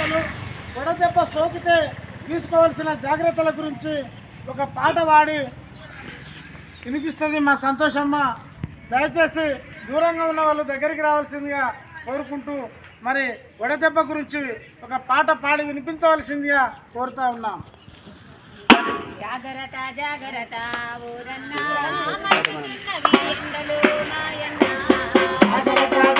జాగ్రత్తలు వడదెబ్బ సోకితే తీసుకోవాల్సిన జాగ్రత్తల గురించి ఒక పాట పాడి వినిపిస్తుంది మా సంతోషమ్మ. దయచేసి దూరంగా ఉన్న వాళ్ళు దగ్గరికి రావాల్సిందిగా కోరుకుంటూ మరి వడదెబ్బ గురించి ఒక పాట పాడి వినిపించవలసిందిగా కోరుతా ఉన్నాం. జాగరట జాగరట ఊరన్నా. మాయన్న జాగ్రత్త, జాగ్రత్త,